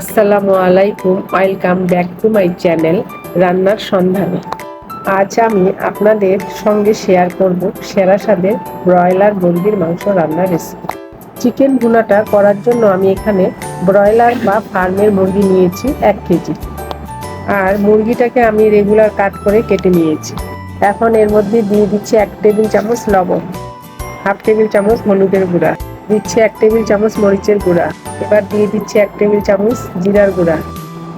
আসসালামু আলাইকুম, welcome back to my channel রান্নার সন্ধানে। আজ আমি আপনাদের সঙ্গে শেয়ার করব সেরা স্বাদের ব্রয়লার মুরগির মাংস রান্নার রেসিপি চিকেন ভুনাটা করার জন্য আমি এখানে ব্রয়লার বা ফার্মের মুরগি নিয়েছি এক কেজি। আর মুরগিটাকে আমি রেগুলার কাট করে কেটে নিয়েছি। এখন এর মধ্যে দিয়ে দিচ্ছি এক টেবিল চামচ লবণ, হাফ টেবিল চামচ হলুদের গুঁড়া। দিচ্ছি এক টেবিল চামচ মরিচের গুঁড়া। এবার দিয়ে দিচ্ছি এক টেবিল চামচ জিরার গুঁড়া।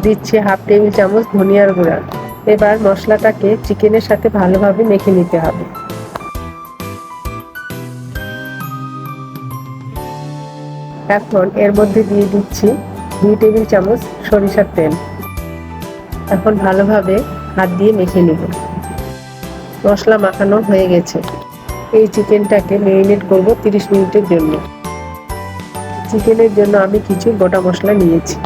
দিচ্ছি হাফ টেবিল চামচ ধনিয়ার গুঁড়া। এবার মশলাটাকে চিকেনের সাথে ভালোভাবে মেখে নিতে হবে। এখন এর মধ্যে দিয়ে দিচ্ছি দুই টেবিল চামচ সরিষার তেল। এখন ভালোভাবে হাত দিয়ে মেখে নেব। মশলা মাখানো হয়ে গেছে। এই চিকেনটাকে মেরিনেট করব তিরিশ মিনিটের জন্য। চিকেনের জন্য আমি কিছু গোটা মশলা নিয়েছি।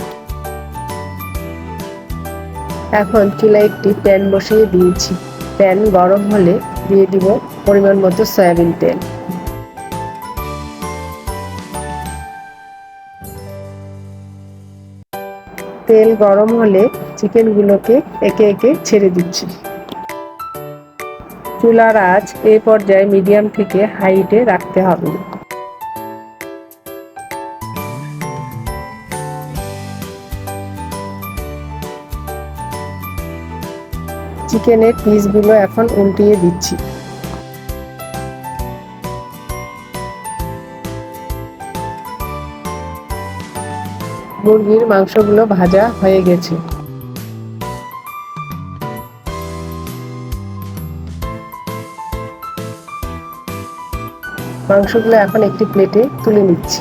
এখন চুলায় একটি প্যান বসিয়ে দিয়েছি। প্যান গরম হলে দিয়ে দিব পরিমাণ মতো সয়াবিন তেল। তেল গরম হলে চিকেনগুলোকে একে একে ছেড়ে দিচ্ছি। চুলার আঁচ এ পর্যায়ে মিডিয়াম থেকে হাইটে রাখতে হবে। চিকেনের পিসগুলো এখন উল্টিয়ে দিচ্ছি। মুরগির মাংসগুলো ভাজা হয়ে গেছে। মাংসগুলো এখন একটি প্লেটে তুলে নিচ্ছি।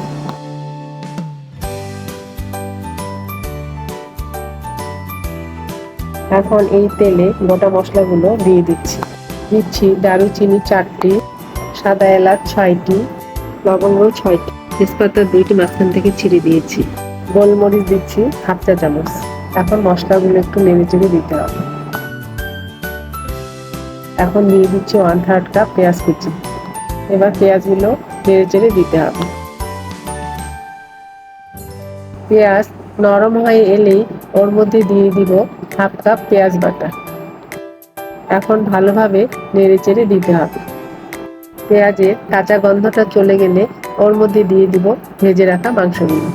এখন এই তেলে গোটা মশলাগুলো দিয়ে দিচ্ছি। দিচ্ছি দারুচিনি চারটি, সাদা এলাচ ছয়টি, লবঙ্গ ছয়টি। তেজপাতা দুইটি মাঝখান থেকে ছিঁড়ে দিয়েছি। গোলমরিচ দিচ্ছি হাফ চা চামচ। এখন মশলাগুলো একটু নেড়ে চেড়ে দিতে হবে। এখন দিয়ে দিচ্ছি ওয়ান থার্ড কাপ পেঁয়াজ কুচি। এবার পেঁয়াজগুলো নেড়ে চেড়ে দিতে হবে। পেঁয়াজ নরম হয়ে এলেই ওর মধ্যে দিয়ে দিব হাফ কাপ পেঁয়াজ বাটা। এখন ভালোভাবে নেড়ে চেড়ে দিতে হবে। পেঁয়াজের কাঁচা গন্ধটা চলে গেলে ওর মধ্যে দিয়ে দিব ভেজে রাখা মাংসগুলো।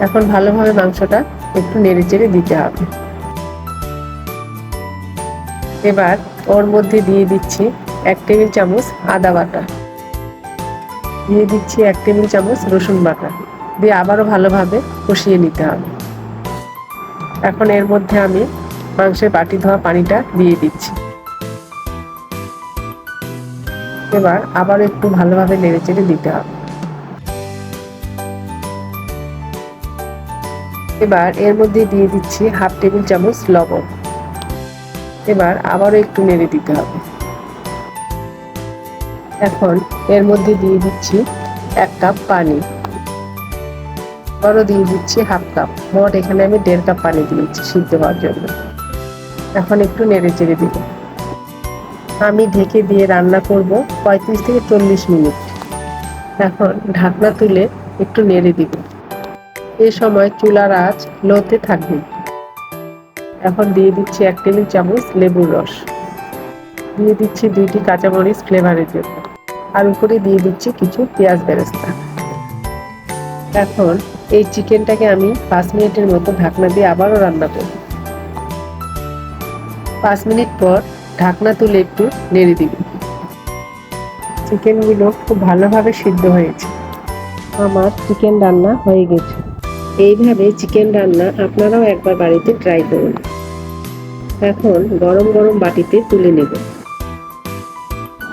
এখন ভালোভাবে মাংসটা একটু নেড়ে চেড়ে দিতে হবে। এবার ওর মধ্যে দিয়ে দিচ্ছি এক টেবিল চামচ আদা বাটা। দিয়ে দিচ্ছি এক টেবিল চামচ রসুন বাটা। দিয়ে আবারও ভালোভাবে কষিয়ে নিতে হবে। এখন এর মধ্যে আমি মাংসের বাটি ধোয়া পানিটা দিয়ে দিচ্ছি। এবার আবার একটু ভালোভাবে নেড়ে চেড়ে দিতে হবে। এবার এর মধ্যে দিয়ে দিচ্ছি হাফ টেবিল চামচ লবণ। এবার আবারও একটু নেড়ে দিতে হবে। এখন এর মধ্যে দিয়ে দিচ্ছি এক কাপ পানি। আবারও দিয়ে দিচ্ছি হাফ কাপ। মোট এখানে আমি দেড় কাপ পানি দিয়েছি সিদ্ধ হওয়ার জন্য। এখন একটু নেড়ে চেড়ে দিব। আমি ঢেকে দিয়ে রান্না করব পঁয়ত্রিশ থেকে চল্লিশ মিনিট। এখন ঢাকনা তুলে একটু নেড়ে দিব। এ সময় চুলার আঁচ লোতে থাকবে। এখন দিয়ে দিচ্ছি এক টেবিল চামচ লেবুর রস। দিয়ে দিচ্ছি দুইটি কাঁচামরিচ ফ্লেভারের জন্য। আর উপরে দিয়ে দিচ্ছি কিছু পেঁয়াজ বেরেস্তা। এখন এই চিকেনটাকে আমি পাঁচ মিনিটের মতো ঢাকনা দিয়ে আবারও রান্না করব। পাঁচ মিনিট পর ঢাকনা তুলে একটু নেড়ে দিব। চিকেনগুলো খুব ভালোভাবে সিদ্ধ হয়েছে। আমার চিকেন রান্না হয়ে গেছে। এইভাবে চিকেন রান্না আপনারাও একবার বাড়িতে ট্রাই করুন। এখন গরম গরম বাটিতে তুলে নেব।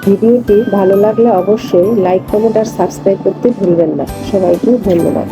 ভিডিওটি ভালো লাগলে অবশ্যই লাইক, কমেন্ট আর সাবস্ক্রাইব করতে ভুলবেন না। সবাইকে ধন্যবাদ।